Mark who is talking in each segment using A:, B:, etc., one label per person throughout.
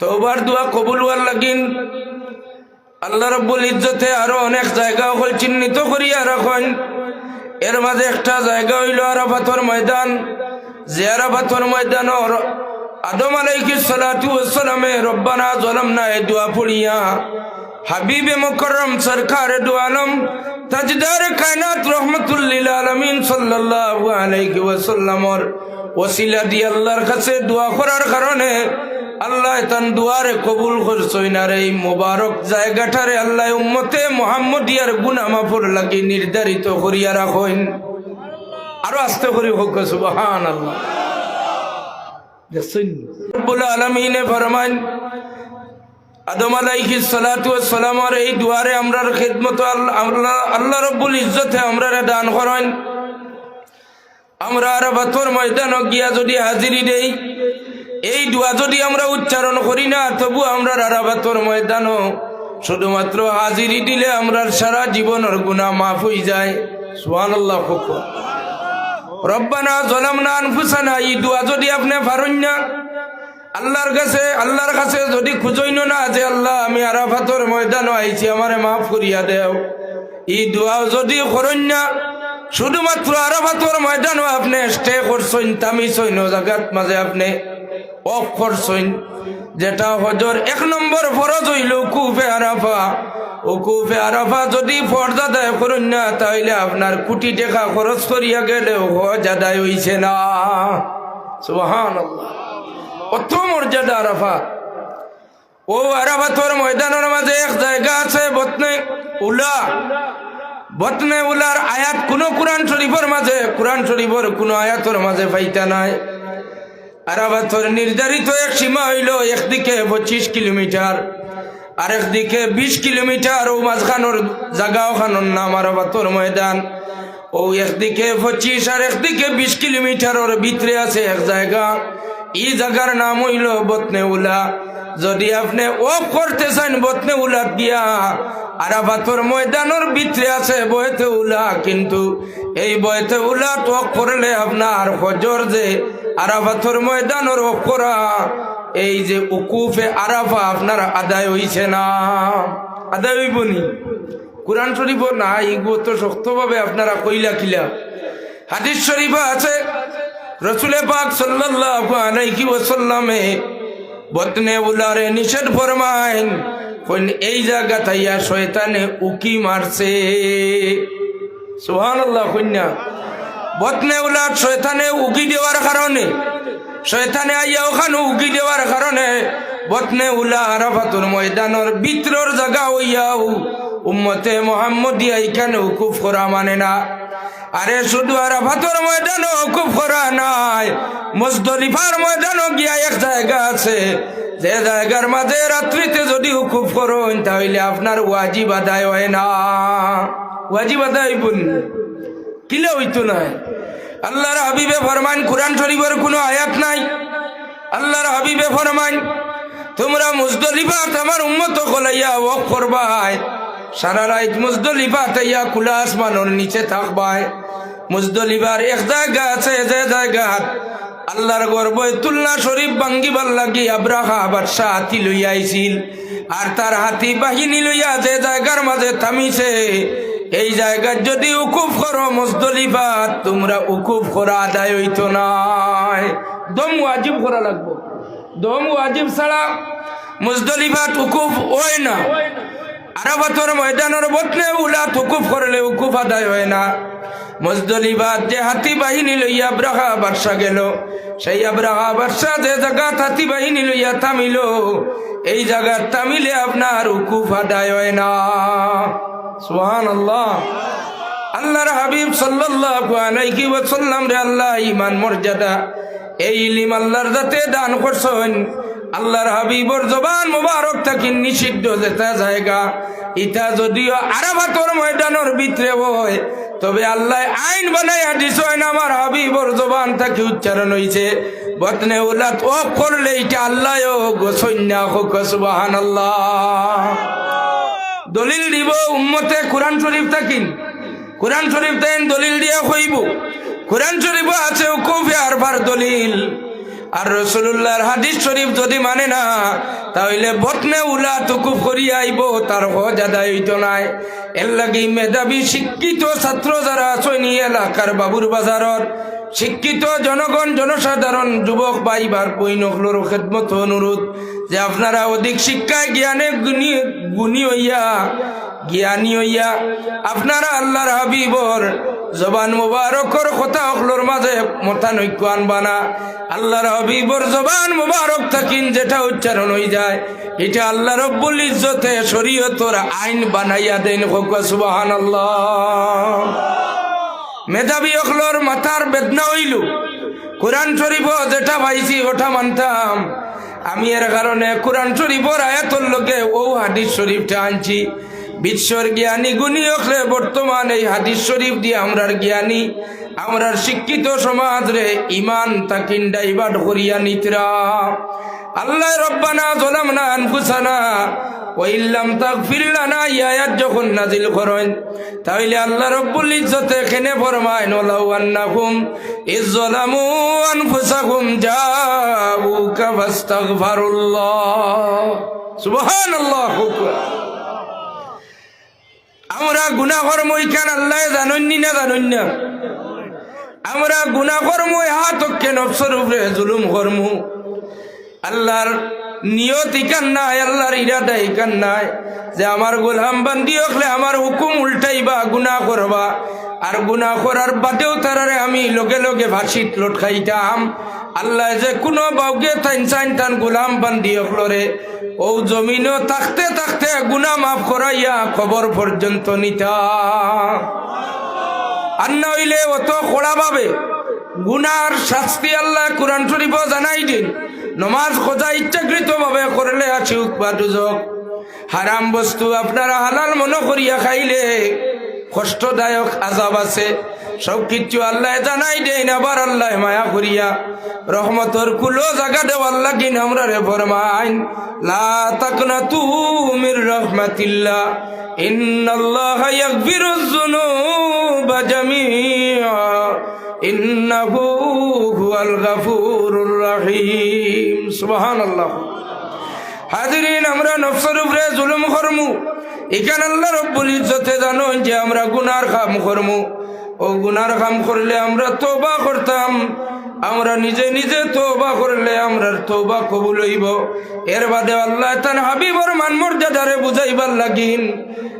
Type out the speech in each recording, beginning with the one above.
A: তোবার দোয়া কবুল হওয়ার লাগিন। আল্লাহ রব্বুল ইজ্জতে আরও অনেক জায়গা হল চিহ্নিত করিয়া রাখেন। এর মাঝে একটা জায়গা হইল আরাফাতর ময়দান। যে আরাফাতর ময়দানর আদম আলাইকি সালাতু ওয়াসালামে রব্বানা জলামনা এ দোয়া পড়িয়া হাবিবে মুকররম সরকার দু আলম, তাজদার কায়নাত রহমতুল্লিল আলমিন সাল্লাল্লাহু আলাইহি ওয়াসাল্লামর ওসিলা দিয়ে আল্লাহর কাছে দোয়া করার কারণে আল্লাহ তান দুয়ারে কবুল করছইন আর এই মোবারক জায়গাটারে আল্লাহ উম্মতে মোহাম্মদিয়ার গুনা মাফুর লাগি নির্ধারিত করিয়া রাখইন আরও আস্তে করি হোক সুবহান আল্লাহ এই আল্লাহ দান আমরা আর বাতর ময়দান গিয়া যদি হাজিরি দেই এই দোয়া যদি আমরা উচ্চারণ করি না, তবু আমরা রারাবাতর ময়দানও। শুধুমাত্র হাজিরি দিলে আমরা সারা জীবনের গুণা মাফ হয়ে যায়। সুহান আল্লাহ রব্বানা জলাম না আনফুসানা, এই দোয়া যদি আপনি পারেন না, আল্লাহর কাছে আল্লাহর কাছে যদি খুঁজইন না যে আল্লাহ, আমি আরাফাতর ময়দানও আইছি, আমারে মাফ করিয়া দেও। এই দোয়া যদি করেন না শুধুমাত্র আরাফাতর ময়দানও আপনি স্টে করছেন তামি সৈন্য জাগাত মাঝে আপনি অফ করছেন। যেটা হজর এক নম্বর ফরজ হইল কুফে আরাফা। ও কুফে আরাফা যদি ফর্দা দেয় করুন না তাহলে আপনার কোটি টাকা খরচ করিয়া গেলেও হজ আদায় হইছে না। সুহান অত মর্যাদা আরাফা। ও আরাফাতর ময়দানের মাঝে এক জায়গা আছে, বতনে উলা। বতনে উলার আয়াত কোনো কোরআন শরীফের মাঝে, কোরআন শরীফের কোনো আয়াতর মাঝে পাইতা নাই। আরাবাতর নির্ধারিত এক সীমা হইল একদিকে পঁচিশ কিলোমিটার, আর একদিকে বিশ কিলোমিটার ও মাঝখানোর জাগা ওখানোর নাম আরাবাতর ময়দান। ও একদিকে পঁচিশ আর একদিকে বিশ কিলোমিটারের ভিতরে আছে এক জায়গা। এই জায়গার নাম হইল বতনে উলা। যদি আপনি অফ করতে চান বতনে উলাত গিয়া আরাবাতর ময়দানের ভিতরে আছে বয়তে উলা, কিন্তু এই বয়তে উলা টক করলে আপনার হজর যে আরাফাতর ময়দানের করা, এই যে উকুফে আরাফা আপনার আদায় হইছে না। আদায় হইব নি? কোরআন শরীফ না এইগুলো তো শক্তভাবে আপনারা কইলা কিলা। হাদিস শরীফ আছে রসুলে পাক সাল্লাল্লাহু আলাইহি ওয়াসাল্লামে বতনে উলারে নিষেধ ফরমাইন কইন এই জায়গা তাইয়া শয়তানে উকি মারছে। সুবহানাল্লাহ কইনা বতনে উলাট শয়তানে উকি দেওয়ার কারণে, শয়তানে আইয়া ওখানে উকি দেওয়ার কারণে বতনে উলা আরাফাতুর ময়দানের ভিতরের জায়গা হইয়াও উম্মতে মোহাম্মদিয়া এখানে উকুফ করা মানে না? আরে, শুধু আরাফাতুর ময়দানও উকুফ করা নাই, মজদলিফার ময়দানও গিয়া এক জায়গা আছে। যে জায়গার মাঝে রাত্রিতে যদি উকুফ করুন, তাহলে আপনার ওয়াজিব আদায় হয় না। ওয়াজিব আদায় হইবন কিলে হইতো নাই আল্লাহর হাবিবে ফরমান কোরআন শরীফের কোনো আয়াত নাই? আল্লাহর হাবিবে ফরমান, তোমরা মুজদলিফা আমার উম্মত কলাইয়া ওয়াক করবাই। সারা রাত মুজদলিফা তাইয়া খোলা আসমানোর নিচে থাকবাই। মুজদলিফার এক জায়গা আছে, যে জায়গা আল্লাহর গর্ব তুলনা শরীফ ভাঙ্গিবার লাগি আব্রাহা বাদশাহ হাতি লইয়া আইছিল। আর তার হাতি বাহিনী লইয়া যে জায়গার মাঝে থামিছে, এই জায়গায় যদি উকুফ করো মজদলিফা তোমরা উকুফ করা আদায় হইতো নাই। দম ওয়াজিব করা লাগবো। দম ওয়াজিব ছাড়া মুজদলিফাত উকুফ হয় না। আরাবাতর ময়দানের বতনে উলা উকুফ করলে উকুফ আদায় হয় না। মজদলিফাত যে হাতি বাহিনী লইয়া আব্রাহা বাদশা গেল। সেই আব্রাহা বাদশা যে জায়গা হাতি বাহিনী লইয়া থামিল, এই জায়গা থামিলে আপনার উকুফ আদায় হয় না। সুহান আল্লাহ আল্লাহর হাবিব সাল্লাল্লাহু আলাইহি ওয়াসাল্লাম রে আল্লাহ ইমান মর্যাদা, এই ইলিম আল্লাহর যাতে দান করছেন। আল্লাহর হাবিবর জবান মুবারক থাকি নিষিদ্ধ যেটা জায়গা। ইটা যদিও আরাফাতর ময়দানের ভিতরে হয় তবে আল্লাহ আইন বানাইয়া দিছেন, আমার হাবিবর জবান থাকি উচ্চারণ হইছে। বতনে উলাত ও করলে এটা আল্লাহ ও গোসন্যা হোক সুবাহান আল্লাহ দলিল দিব উম্মতে কোরআন শরীফ থাকিন কোরআন শরীফ দেন দলিল দিয়া হইব। কোরআন শরীফ আছে উকুফে আরবার দলিল। আর রসুল্লাহর হাদিস শরীফ যদি মানে না, তাহলে বটনে উলা টুকু করি আইব, তার হজ আদায় হইত নাই। এর লাগি মেধাবী, শিক্ষিত ছাত্র যারা এই এলাকার বাবুর বাজারর শিক্ষিত জনগণ, জনসাধারণ, যুবক বাইবার বৈনকলোর খেদমত অনুরোধ যে আপনারা অধিক শিক্ষায় জ্ঞানে গুণী গুণী হইয়া, জ্ঞানী হইয়া, আপনারা আল্লাহর হাবিবর জবান মুবারকর কথা অকলোর মাঝে মতানৈক্য আনবানা আল্লাহর হাবিবর জবান মুবারক থাকিন, যেটা উচ্চারণ হয়ে যায়। এটা আল্লাহ রব্বুল ইজ্জতে শরীয়তর আইন বানাইয়া দেন সুবাহান আল্লাহ মেধাবী অকলোর মাথার বেদনা হইল। কোরআন শরীফ যেটা পাইছি, ওটা মানতাম। আমি এর কারণে কোরআন শরীফর আয়াতর লোকে ও হাদিস শরীফটা আনছি। বিশ্বর জ্ঞানী গুণী হকলে বর্তমান এই হাদিস শরীফ দিয়ে আমরার জ্ঞানী, আমরার শিক্ষিত সমাজ রে ইমান তাকিন ডাইবাট করিয়া নিতরা আল্লাহ রব্বানা জলামনা আনফুসানা ওইল্লাম তাগফির লানা, এই আয়াত যখন নাজিল করেন তাহলে আল্লাহ রব্বুল ইজ্জতে খেনে ফরমায় ওলাউ আন্নাকুম ইজ্জলামু আনফুসাকুম জাউকা ফাস্তাগফিরুল্লাহ। সুবহানাল্লাহ আমরা গুনাহ কর্ম ইখান আল্লাহ জানন্নি না জানন না আমরা গুনাহ কর্ম হাত নফসর উপরে জুলুম কর্ম। আল্লাহর নিয়ত ইকান নাই, আল্লাহর ইরাদা ইকান নাই যে আমার গোলাম বান্দি হলে আমার হুকুম উল্টাইবা, গুনাহ করবা। আর গুনাহ করার বাদেও তারারে আমি লগে লগে ভাসিত লটকাইতাম। আল্লাহ যে কোনো বাউকে তাইন চাইন তান গোলাম বান্দি হলরে ও জমিনও থাকতে থাকতে গুনা মাফ করাইয়া খবর পর্যন্ত নিতা। আর না হইলে অত কড়া ভাবে গুনার শাস্তি আল্লাহ কোরআন শরীফ জানাই দিন। নমাজ খোঁজা ইচ্ছাকৃত ভাবে করলে আছে উৎপাদক হারাম বস্তু আপনারা হালাল মনে করিয়া খাইলে কষ্টদায়ক আজাব আছে। সব কিছু আল্লাহ জানাই দেন, আবার আল্লাহ মায়া করিয়া। রহমতর কুলো জাগা দেওয়ার লাগিন আমরা রে ফরমাইন। লা তুমির রহিম। সুবহানাল্লাহ। হাজিরিন, আমরা জুলুম করমু। এখান আল্লাহ রব্বুল ইজ্জতে জানো যে আমরা গুনার কাম করমু। ও গুনার কাম করলে আমরা তোবা করতাম। আমরা নিজে নিজে তোবা করলে আমরা তোবা কবুল হইব। এর বাদে আল্লাহ তান হাবিবর মান মর্যাদারে বুঝাইবার লাগিন।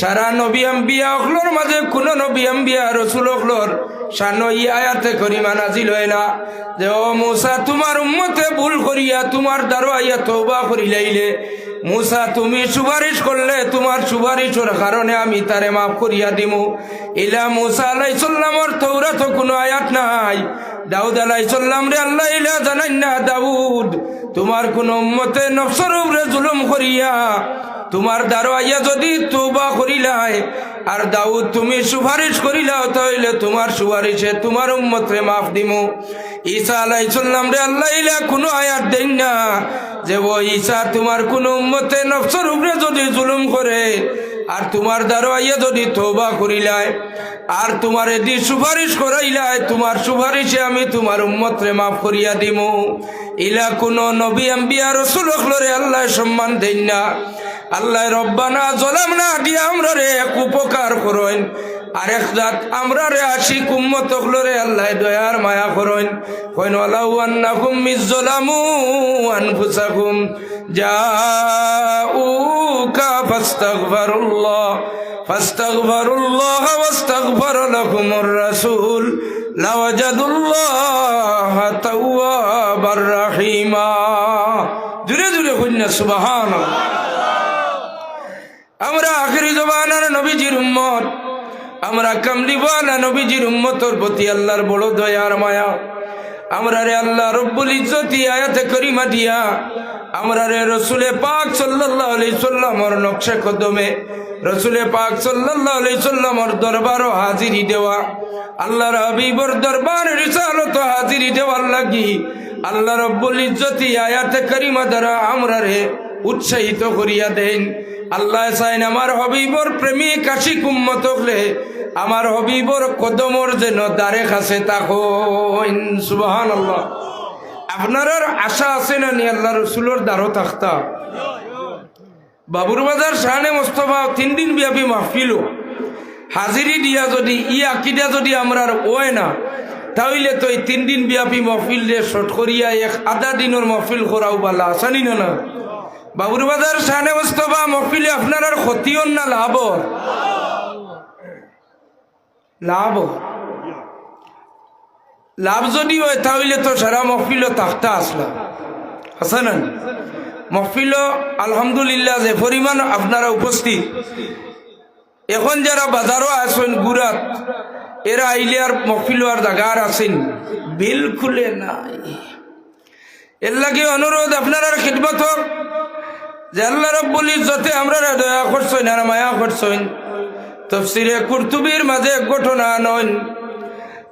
A: সারা নবী আম্বিয়া অখলোর মাঝে কোন নবী আম্বিয়া, রসুল অখলোর সানো ই আয়াতে করিমা নাজিল হয় না। যে ও মুসা, তোমার উম্মতে ভুল করিয়া তোমার দ্বারা আইয়া তৌবা করিলাইলে মুসা, তুমি সুপারিশ করলে, তোমার সুপারিশের কারণে আমি তারে মাফ করিয়া দিমু। ইলা মুসা আলাই সাল্লামর তৌরা তো কোনো আয়াত নাই। দাউদ আলাই সাল্লাম রে আল্লাহ ইলা জানাই না, দাউদ, তোমার কোন উম্মতে নফসর উপরে জুলুম করিয়া তোমার দারোয়াইয়া যদি তোবা করিলাই আর দাউদ তুমি সুপারিশ করিলাও তাহলে তোমার সুপারিশে তোমার উম্মতরে মাফ দিমু। ঈসা আলাইসাল্লাম রে, আল্লাহ ইলা কোনো আয়াত দেন না, যে ও ঈসা তোমার কোন উম্মতে নফসর উপরে যদি জুলুম করে, আর তোমার দারোয়াইয়া যদি তোবা করিলায় আর তোমার এদি সুপারিশ করাইলাই তোমার সুপারিশে আমি তোমার উম্মতরে মাফ করিয়া দিমু। ইলা কোনো নবী, আম্বিয়া, রসুল আল্লাহ সম্মান দেন না। আল্লাহ রব্বানা জলাম না দিয়া আমরা রে উপকার করেন। আরেক জাত আমরা রে আসি কুম্মত রে আল্লাহ দয়ার মায়া করেন। কইন, ওয়ালাউ আন্নাকুম মিজ্জলামু আনফুসাকুম জাউকা ফাস্তাগফিরুল্লাহ ফাস্তাগফিরুল্লাহ ওয়াস্তাগফার লাকুমুর রাসূল, লাওয়াজাদুল্লাহ তাওয়াবার রাহিমা। জুরে জুরে কন্যা সুবহানাল্লাহ। আমরা আখেরি জবানার নবীজির উম্মত। আমরা কামলিওয়ালা নবীজির উম্মতর প্রতি আল্লাহর বড় দয়ার মায়া। আমরা রে আল্লাহ রব্বুল ইজ্জতি আয়াতে করিমা দিয়া। আমরা রে রসুলে পাক সাল্লাল্লাহু আলাইহি সাল্লামর নকশা কদমে রসুলে পাক সাল্লাল্লাহু আলাইহি সাল্লামর দরবারও হাজিরি দেওয়া। আল্লাহর হাবিবর দরবার রিসালত হাজিরি দেওয়ার লাগি। আল্লাহ রব্বুল ইজ্জতি আয়াতে করিমা দ্বারা আমরা রে উৎসাহিত করিয়া দেন। আল্লাহ চাইন, আমার হবিবর প্রেমিক আশিক উম্মত হলে, আমার হবিবর কদমর যেন দারে কাছে তাকো সুবহান আল্লাহ আপনার আশা আছে না নি আল্লাহ রসুলোর দ্বারও থাকতা? বাবুর বাজার শাহানে মোস্তফা তিন দিন ব্যাপী মাহফিল হাজিরি দিয়া যদি, ই আকিদা যদি আমরা ওয় না, তাহলে তো এই তিন দিন ব্যাপী মহফিল যে শট করিয়া এক আধা দিনের মহফিল করাও বালা। আসানি না? না বাবুর বাজার শাহানে মোস্তফা মহফিলে আপনার আর ক্ষতিও না লাভ লাভ লাভ যদি হয়, তাহলে তো সারা মহফিল থাকতে আসলাম হাসান মহফিল আলহামদুলিল্লাহ, যে পরিমাণ আপনারা উপস্থিত। এখন যারা বাজারও আসেন গুরাত এরা আইলে আর মহফিল আর জাগার আছেন। বিলকুলে নাই। এর লাগে অনুরোধ আপনারা খিদমত হোক যে আল্লাহ রব্বুল ইজ্জতে আমরা দয়া করছেন আর মায়া করছেন। তফসিরে কুর্তুবির মাঝে ঘটনা নয়,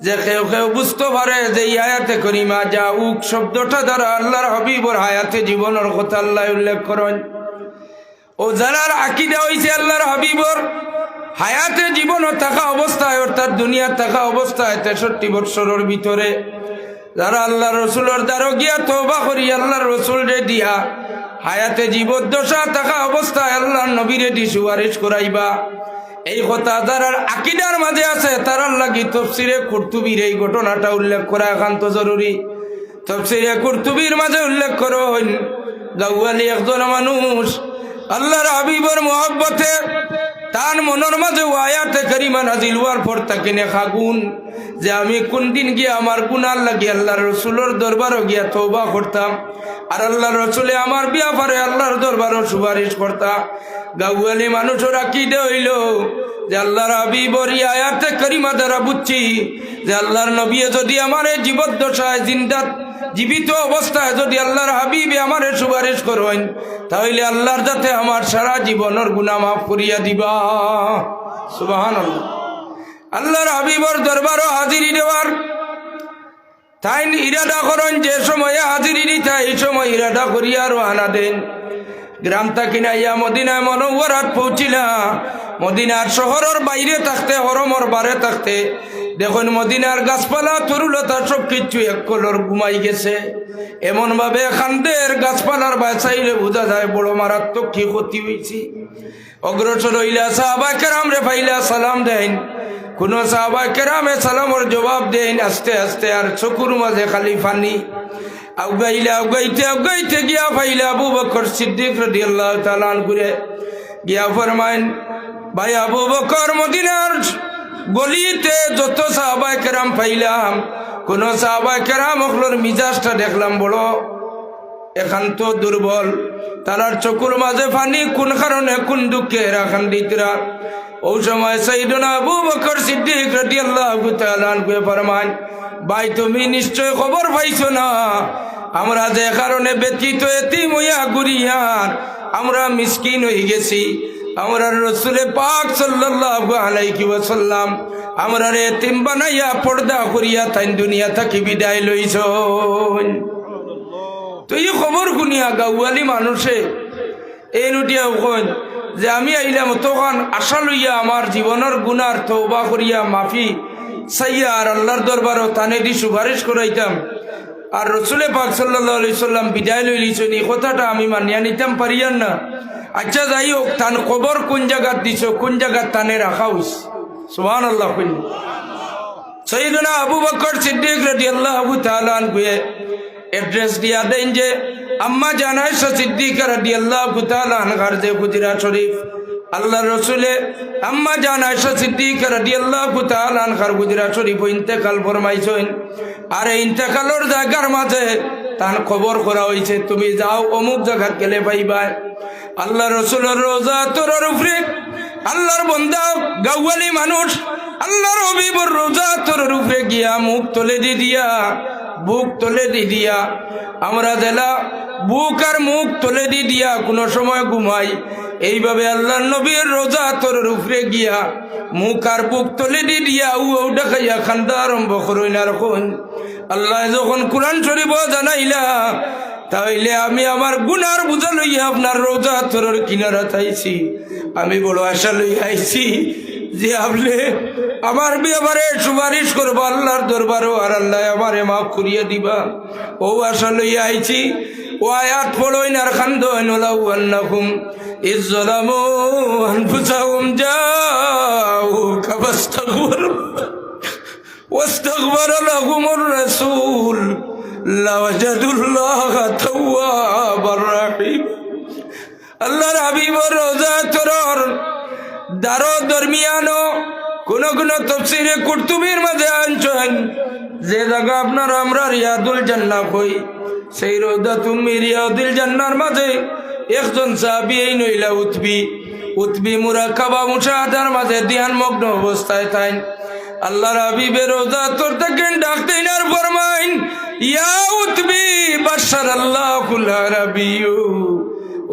A: যে কেউ কেউ বুঝতে পারে যে আয়াতে করিমা যা উক শব্দটা দ্বারা আল্লাহর হবিবর হায়াতে জীবনের কথা আল্লাহ উল্লেখ করেন। ও যারার আকিদা হয়েছে আল্লাহর হাবিবর হায়াতে জীবন থাকা অবস্থায়, অর্থাৎ দুনিয়া থাকা অবস্থায় তেষট্টি বৎসরের ভিতরে যারা আল্লাহ রসুলের দ্বারা গিয়া তবা করি, আল্লাহর রসুল রে দিয়া হায়াতে জীবদ্দশা থাকা অবস্থায় আল্লাহর নবীরে দি সুপারিশ করাইবা। এই কথা যারা আকিদার মাঝে আছে, তারার লাগি তফসিরে কুর্তুবির এই ঘটনাটা উল্লেখ করা একান্ত জরুরি। তফসিরে কুর্তুবির মাঝে উল্লেখ করুন গাউয়ালি একজন মানুষ, আল্লাহর হাবিবর মোহব্বতে তার মনের মাঝে আয়াতে করিমা নাজিল হওয়ার পর তাকে নেখা গুণ যে আমি কোন দিন গিয়ে আমার গুণার লাগি, আল্লাহর রসুলোর দরবারও গিয়া তৌবা করতাম, আর আল্লাহর রসুলে আমার বিয়া পারে আল্লাহর দরবারও সুপারিশ করতাম। গাউয়ালি মানুষরা কি হইল যে আল্লাহর হাবিবর এই আয়াতে করিমা দ্বারা বুঝছি যে আল্লাহর নবী যদি আমার এই জীবদ্দশায় জিন্দাত জীবিত অবস্থায় যদি আল্লাহর হাবিবে আমারে সুপারিশ করেন, তাহলে আল্লাহর যাতে আমার সারা জীবনের গুণা মাফ করিয়া দিবা। সুবাহান আল্লাহর হাবিবর দরবারও হাজিরি দেওয়ার তাই ইরাদা করেন, যে সময়ে হাজিরি দিতে এই সময় ইরাদা করিয়া রোহানা দেন। গ্রাম থাকি না ইয়া মদিনায় মনোবরাত পৌঁছিলা। মদিনার শহরের বাইরে থাকতে, হরমর বারে থাকতে, দেখুন মদিনার গাছপালা, তরুলতা সব কিছু এক কলর ঘুমাই গেছে। এমন ভাবে খান্দের গাছপালার বাঁচাইলে বোঝা যায় বড় মারাত্মক কি ক্ষতি হয়েছে অগ্রসর হইলা সাহাবা কেরাম রে পাইলা সালাম দেন। কোন সাহাবা কেরামে সালামর জবাব দেন, আস্তে আস্তে আর চকুর মাঝে খালি ফানি। আউগাইলে, আউগাইতে আউগাইতে গিয়া পাইলে আবু বকর সিদ্দিক রদি আল্লাহ তালান করে গিয়া ফরমাইন ভাই আবু বকর, মদিনার গলিতে যত সাহাবাই কেরাম পাইলাম, কোন সাহাবাই কেরাম অকলোর মিজাজটা দেখলাম বড় একান্ত দুর্বল। তারার চকুর মাঝে ফানি, কোন কারণে, কোন দুঃখে রাখান দিতরা ও সময় সাইদনা আবু বকর সিদ্দিক রাদিয়াল্লাহু তাআলা আনহু ফরমান ভাই, তুমি নিশ্চয় খবর পাইছো না? আমরা যে কারণে ব্যতীত এতিম হইয়া গুরিয়ার, আমরা মিসকিন হয়ে গেছি। আমরা রসুলে পাক সাল্লাল্লাহু আলাইহি ওয়াসাল্লাম, আমরা এতিম বানাইয়া, পর্দা করিয়া তাই দুনিয়া থাকি বিদায় লইছন তো এই খবর শুনিয়া গাউয়ালি মানুষে, এই নুটিয়া কইন যে আমি আইলাম তখন আশা লইয়া আমার জীবনের গুনার তৌবা করিয়া মাফি সাইয়া আর আল্লাহর দরবারও তানে দি সুপারিশ করাইতাম আর রসুলে পাক সাল্লাহ সাল্লাম বিদায় লই লিছেন এই কথাটা আমি মানিয়া নিতাম পারিয়ান না। আচ্ছা যাই হোক তান কবর কোন জায়গাত দিছ, কোন জায়গাত তানে রাখা হইস সুহান আল্লাহ কইন সৈদনা আবু বকর সিদ্দিক রাজি আল্লাহ আবু এড্রেস দিয়া দেন যে আম্মা জানাই সিদ্দিক রাজি আল্লাহ আবু তালান ঘর যে গুজরাট শরীফ আল্লাহ রসুলে আম্মা জান আয়সা সিদ্দিক রাদিয়াল্লাহু তাআলা আনহার গুজরাট শরীফ ইন্তেকাল ফরমাইছেন। আর এই ইন্তেকালের জায়গার মাঝে তার খবর করা হয়েছে তুমি যাও অমুক জায়গার গেলে পাইবা। আল্লাহ রসুলের রোজা তোর উপরে, আল্লাহর বন্দা গাওয়ালি মানুষ, আল্লাহর হবিবর রোজা তোর উপরে গিয়া মুখ তোলে দি দিয়া বুক তোলে দি দিয়া। আমরা জেলা বুক আর মুখ তোলে দি দিয়া কোনো সময় ঘুমাই। এইভাবে আল্লাহ নবীর রোজা তোর উপরে গিয়া মুখ আর বুক তোলে দি দিয়া উ ও দেখাইয়া খান্দা আরম্ভ করই না রকম আল্লাহ যখন কোরআন শরীফ জানাইলা, তাইলে আমি আমার গুনার বোঝা লইয়া আপনার রোজা তোর কিনারা চাইছি আমি বড় আশা লইয়া আইছি যে আপনি আমার ব্যাপারে সুপারিশ করবো আল্লাহর দরবারও আর আল্লাহ আমারে মাফ করিয়া দিবা ও আশা লইয়া আইছি ও আয়াত পড়ইন আর খান্দন ওলাউ আন্নাকুম ইজ্জলামু আনফুসাহুম যাও কাবাস্তাগফিরু واستغفر لهم الرسول لوجدوا الله توابا رحيما আল্লাহর হাবিবর রোজা তোরর দারো দরমিয়ানো কোন কোন তফসিরে কুর্তুবির মাঝে আনছেন যে জায়গা আপনার আমরা রিয়াদুল জান্না কই সেই রোজা তুমি রিয়াদুল জান্নার মাঝে একজন সাহাবি এই নইলা উঠবি উঠবি মুরা কাবা মুশাহাদার মাঝে ধ্যান মগ্ন অবস্থায় তাই আল্লাহর হাবিবের রোজা তোর থেকে ডাকতেন আর ফরমাইন, ইয়া উঠবি বাসার আল্লাহ কুল্লা রাবিউ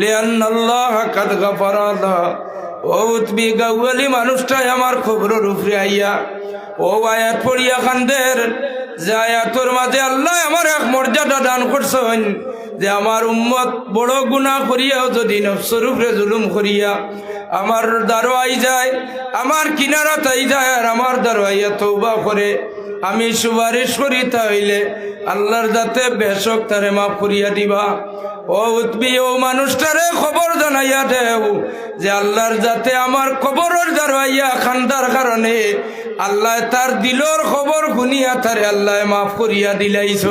A: লিয়ান আল্লাহ কাদ গাফার আল্লাহ ও উদ্বি গাউলি মানুষটাই আমার খবরের উপরে আইয়া, ও আয়াত পড়িয়া খানদের, যে আয়াতর মাঝে আল্লাহ আমার এক মর্যাদা দান করছেন, যে আমার উম্মত বড় গুণা করিয়াও যদি নফসরূপে জুলুম করিয়া আমার দ্বারো আই যায়, আমার কিনারা তাই যায় আর আমার দ্বারো আইয়া তৌবা করে আমি সুপারিশ করি তাহলে আল্লাহর যাতে বেশক তারে মাফ করিয়া দিবা। ও উদ্বি ও মানুষটারে খবর জানাইয়া দেও যে আল্লাহর যাতে আমার খবরের দাঁড়াইয়া খান্দার কারণে আল্লাহ তার দিলর খবর শুনিয়া তারে আল্লাহ মাফ করিয়া দিলাইছ।